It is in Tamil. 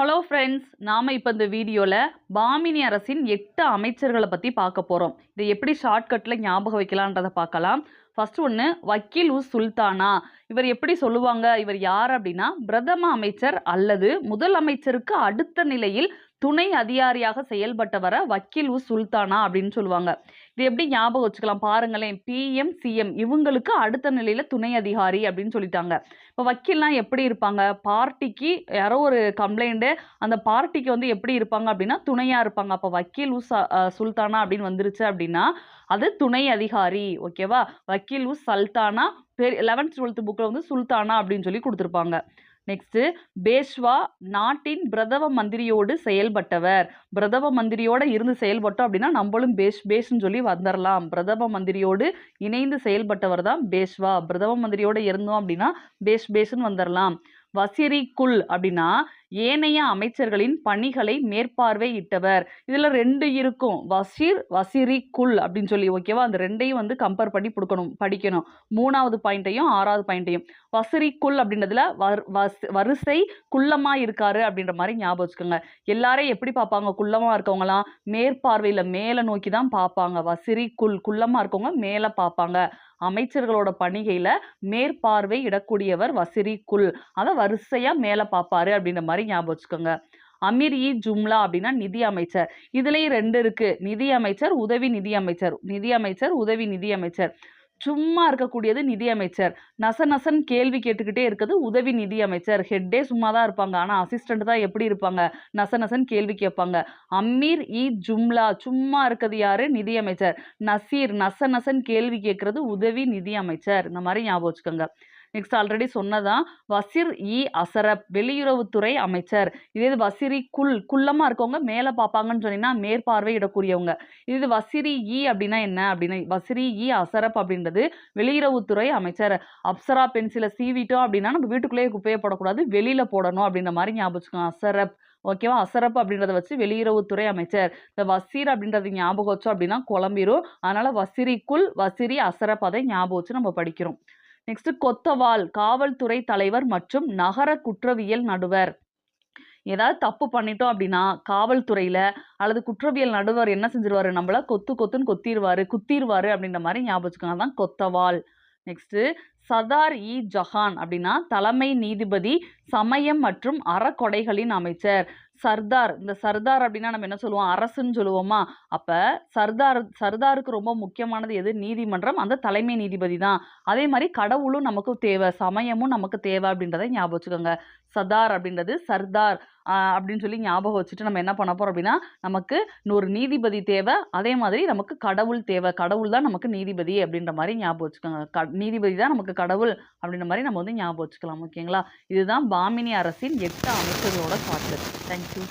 ஹலோ ஃப்ரெண்ட்ஸ் நாம் இப்போ இந்த வீடியோவில் பாமினி அரசின் எட்டு அமைச்சர்களை பற்றி பார்க்க போகிறோம் இதை எப்படி ஷார்ட்கட்டில் ஞாபகம் வைக்கலான்றதை பார்க்கலாம். ஃபஸ்ட் ஒன்று வக்கீல் உஸ் சுல்தானா? இவர் எப்படி சொல்லுவாங்க? இவர் யார் அப்படின்னா பிரதம அமைச்சர் அல்லது முதல் அமைச்சருக்கு அடுத்த நிலையில் துணை அதிகாரியாக செயல்பட்டவரை வக்கீல் உஸ் சுல்தானா அப்படின்னு சொல்லுவாங்க. இது எப்படி ஞாபகம் வச்சுக்கலாம்? பாருங்களேன் பிஎம் சிஎம் இவங்களுக்கு அடுத்த நிலையில் துணை அதிகாரி அப்படின்னு சொல்லிட்டாங்க. இப்போ வக்கீல்லாம் எப்படி இருப்பாங்க? பார்ட்டிக்கு யாரோ ஒரு கம்ப்ளைண்ட்டு அந்த பார்ட்டிக்கு வந்து எப்படி இருப்பாங்க அப்படின்னா துணையாக இருப்பாங்க. அப்போ வக்கீல் உஸ் சுல்தானா அப்படின்னு வந்துருச்சு அப்படின்னா அது துணை அதிகாரி ஓகேவா? வக்கீல் உஸ் சல்தானா பெரிய லெவன்த் டுவெல்த் புக்கில் வந்து சுல்தானா அப்படின்னு சொல்லி கொடுத்துருப்பாங்க. நெக்ஸ்ட்டு பேஷ்வா நாட்டின் பிரதவ மந்திரியோடு செயல்பட்டவர். பிரதவ மந்திரியோடு இருந்து செயல்பட்டோம் அப்படின்னா நம்மளும் பேஷ் பேஷ்னு சொல்லி வந்துடலாம் பிரதம மந்திரியோடு இணைந்து செயல்பட்டவர் தான் பேஷ்வா. பிரதம மந்திரியோடு இருந்தோம் அப்படின்னா பேஷ் பேஷ்னு வந்துடலாம் வசிரி அப்படின்னா ஏனைய அமைச்சர்களின் பணிகளை மேற்பார்வையிட்டவர் இதில் ரெண்டு இருக்கும். வசீர் வசிரி குல் அப்படின்னு சொல்லி ஓகேவா அந்த ரெண்டையும் வந்து கம்பேர் பண்ணி கொடுக்கணும் படிக்கணும். மூணாவது பாயிண்ட்டையும் ஆறாவது பாயிண்ட்டையும் வசிரிக்குள் அப்படின்றதுல வர் வரிசை குள்ளமாக இருக்காரு அப்படின்ற மாதிரி ஞாபகம் வச்சுக்கோங்க. எல்லாரையும் எப்படி பார்ப்பாங்க? குள்ளமாக இருக்கவங்களாம் மேற்பார்வையில் மேலே நோக்கி தான் பார்ப்பாங்க. வசிரி குல் குள்ளமாக இருக்கவங்க மேலே பார்ப்பாங்க. அமைச்சர்களோட பணிகையில் மேற்பார்வை இடக்கூடியவர் வசிரி குல் அதை வரிசையாக மேலே பார்ப்பாரு அப்படின்ற மாதிரி ஞாபகம் வச்சுக்கோங்க. அமீர் இ ஜும்லா அப்படின்னா நிதி அமைச்சர். இதுலேயும் ரெண்டு இருக்கு. நிதி அமைச்சர் உதவி நிதி அமைச்சர். நிதி அமைச்சர் உதவி நிதி அமைச்சர். சும்மா இருக்கக்கூடியது நிதி அமைச்சர். நச நசன் கேள்வி கேட்டுக்கிட்டே இருக்கிறது உதவி நிதி அமைச்சர். ஹெட்டே சும்மா தான் இருப்பாங்க. ஆனால் அசிஸ்டண்ட் தான் எப்படி இருப்பாங்க? நச நசன் கேள்வி கேட்பாங்க. அமீர் இ. ஜும்லா சும்மா இருக்கிறது யாரு? நிதி அமைச்சர். நசீர் நச நசன் கேள்வி கேட்கறது உதவி நிதி அமைச்சர். இந்த மாதிரி ஞாபகம் வச்சுக்கோங்க. நெக்ஸ்ட் ஆல்ரெடி சொன்னதான் வசிர் இ. அசரப் வெளியுறவுத்துறை அமைச்சர். இதே இது வசிரி குல் குள்ளமாக இருக்கவங்க மேலே பார்ப்பாங்கன்னு சொன்னீங்கன்னா மேற்பார்வையிடக்கூடியவங்க இது வசிரி இ அப்படின்னா என்ன? அப்படின்னா வசிரி இ. அசரப் அப்படின்றது வெளியுறவுத்துறை அமைச்சர். அப்சரா பென்சிலை சீவிட்டோம் அப்படின்னா நம்ம வீட்டுக்குள்ளேயே குப்பையை போடக்கூடாது வெளியில் போடணும் அப்படின்ற மாதிரி ஞாபகம் வச்சுக்கோங்க அசரப் ஓகேவா? அசரப் அப்படின்றத வச்சு வெளியுறவுத்துறை அமைச்சர். இந்த வசீர் அப்படின்றது ஞாபகம் வச்சோம் அப்படின்னா குழம்பிரும். அதனால வசிரிக்குள் வசிரி அசரப் அதை ஞாபகம் வச்சு நம்ம படிக்கிறோம். நெக்ஸ்ட் கொத்தவால் காவல்துறை தலைவர் மற்றும் நகர குற்றவியல் நடுவர். ஏதாவது தப்பு பண்ணிட்டோம் அப்படின்னா காவல்துறையில் அல்லது குற்றவியல் நடுவர் என்ன செஞ்சிருவாரு? நம்மள கொத்து கொத்துன்னு கொத்திடுவாரு குத்திடுவாரு அப்படின்ற மாதிரி ஞாபகம் தான் கொத்தவால். நெக்ஸ்ட்டு சதார் இ. ஜஹான் அப்படின்னா தலைமை நீதிபதி சமயம் மற்றும் அறக்கொடைகளின் அமைச்சர். சர்தார் இந்த சர்தார் அப்படின்னா நம்ம என்ன சொல்லுவோம்? அரசுன்னு சொல்லுவோமா? அப்போ சர்தார் சர்தாருக்கு ரொம்ப முக்கியமானது எது? நீதிமன்றம். அந்த தலைமை நீதிபதி தான். அதே மாதிரி கடவுளும் நமக்கு தேவை. சமயமும் நமக்கு தேவை அப்படின்றத ஞாபகம் வச்சுக்கோங்க. சர்தார் அப்படின்றது சர்தார். அப்படின்னு சொல்லி ஞாபகம் வச்சுட்டு நம்ம என்ன பண்ண போகிறோம் அப்படின்னா நமக்கு ஒரு நீதிபதி தேவை. அதே மாதிரி நமக்கு கடவுள் தேவை. கடவுள் தான் நமக்கு நீதிபதி அப்படின்ற மாதிரி ஞாபகம் வச்சுக்கோங்க. க நீதிபதி தான் நமக்கு கடவுள் அப்படின்ற மாதிரி நம்ம வந்து ஞாபகம் வச்சுக்கலாம். ஓகேங்களா? இதுதான் பாமினி அரசின் எட்டு அமைச்சர்களோட ஷார்ட்கட் தேங்க்யூ